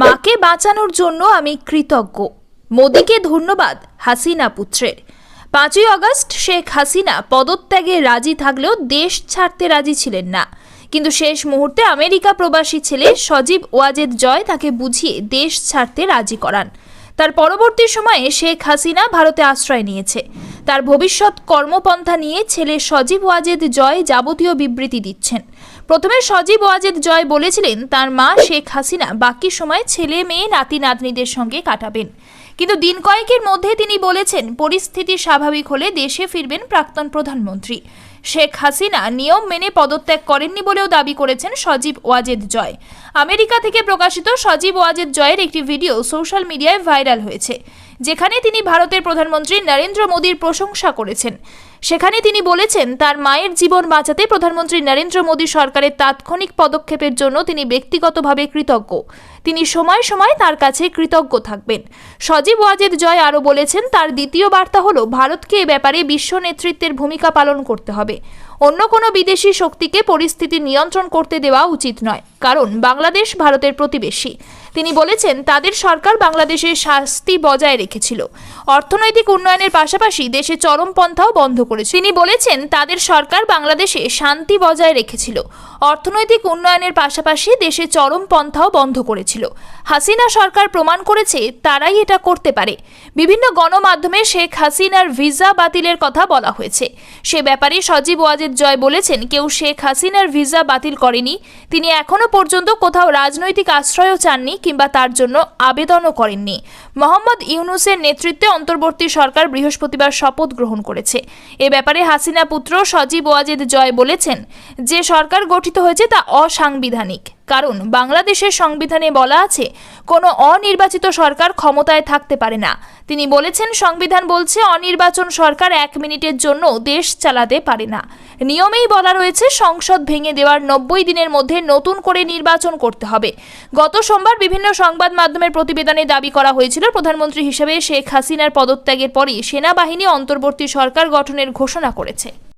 মাকে বাঁচানোর জন্য আমি কৃতজ্ঞ। মোদিকে ধন্যবাদ, হাসিনা পুত্রের। পাঁচই আগস্ট শেখ হাসিনা পদত্যাগে রাজি থাকলেও দেশ ছাড়তে রাজি ছিলেন না। কিন্তু শেষ মুহূর্তে আমেরিকা প্রবাসী ছেলে সজীব ওয়াজেদ জয় তাকে বুঝিয়ে দেশ ছাড়তে রাজি করান। তার পরবর্তী সময়ে শেখ হাসিনা ভারতে আশ্রয় নিয়েছে। তার ভবিষ্যৎ কর্মপন্থা নিয়ে ছেলে সজীব ওয়াজেদ জয় যাবতীয় বিবৃতি দিচ্ছেন। প্রথমে সজীব ওয়াজেদ জয় বলেছিলেন, তার মা শেখ হাসিনা বাকি সময় ছেলে, মেয়ে নাতি নাতনিদের সঙ্গে কাটাবেন। কিন্তু দিন কয়েকের মধ্যে তিনি বলেছেন, পরিস্থিতি স্বাভাবিক হলে দেশে ফিরবেন প্রাক্তন প্রধানমন্ত্রী। শেখ হাসিনা নিয়ম মেনে পদত্যাগ করেননি বলেও দাবি করেছেন সজীব ওয়াজেদ জয়। আমেরিকা থেকে প্রকাশিত সজীব ওয়াজেদ জয়ের একটি ভিডিও সোশ্যাল মিডিয়ায় ভাইরাল হয়েছে, যেখানে তিনি ভারতের প্রধানমন্ত্রী নরেন্দ্র মোদীর প্রশংসা করেছেন। সেখানে তিনি বলেছেন, তার মায়ের জীবন বাঁচাতে প্রধানমন্ত্রী নরেন্দ্র মোদী সরকারের তাৎক্ষণিক পদক্ষেপের জন্য তিনি ব্যক্তিগতভাবে কৃতজ্ঞ। তিনি সময় সময় তার কাছে কৃতজ্ঞ থাকবেন। সজীব ওয়াজেদ জয় আরও বলেছেন, তার দ্বিতীয় বার্তা হলো, ভারতকে এ ব্যাপারে বিশ্ব নেতৃত্বের ভূমিকা পালন করতে হবে। অন্য কোনো বিদেশি শক্তিকে পরিস্থিতি নিয়ন্ত্রণ করতে দেওয়া উচিত নয়। কারণ বাংলাদেশ ভারতের প্রতিবেশী। তিনি বলেছেন, তাদের সরকার বাংলাদেশের শাস্তি বজায় রেখেছিল। অর্থনৈতিক উন্নয়নের পাশাপাশি দেশে চরমপন্থাও বন্ধ করেছে। তিনি বলেছেন, তাদের সরকার বাংলাদেশে শান্তি বজায় রেখেছিল। অর্থনৈতিক উন্নয়নের পাশাপাশি দেশে চরমপন্থাও বন্ধ করেছিল। হাসিনা সরকার প্রমাণ করেছে, তারাই এটা করতে পারে। বিভিন্ন গণমাধ্যমে শেখ হাসিনার ভিসা বাতিলের কথা বলা হয়েছে। সে ব্যাপারে সজীব ওয়াজেদ জয় বলেছেন, কেউ শেখ হাসিনার ভিসা বাতিল করেনি। তিনি এখনও পর্যন্ত কোথাও রাজনৈতিক আশ্রয়ও চাননি কিংবা তার জন্য আবেদনও করেননি। মোহাম্মদ ইউনুসের নেতৃত্বে অন্তর্বর্তী সরকার বৃহস্পতিবার শপথ গ্রহণ করেছে। এ ব্যাপারে হাসিনা পুত্র সজীব ওয়াজেদ জয় বলেছেন, যে সরকার গঠিত হয়েছে তা অসাংবিধানিক। কারণ বাংলাদেশের সংবিধানে বলা আছে, কোনো অনির্বাচিত সরকার ক্ষমতায় থাকতে পারে না। তিনি বলেছেন, সংবিধান বলছে অনির্বাচন সরকার এক মিনিটের জন্য দেশ চালাতে পারে না। নিয়মেই বলা রয়েছে, সংসদ ভেঙে দেওয়ার নব্বই দিনের মধ্যে নতুন করে নির্বাচন করতে হবে। গত সোমবার বিভিন্ন সংবাদ মাধ্যমের প্রতিবেদনে দাবি করা হয়েছিল, প্রধানমন্ত্রী হিসেবে শেখ হাসিনার পদত্যাগের পরই সেনাবাহিনী অন্তর্বর্তী সরকার গঠনের ঘোষণা করেছে।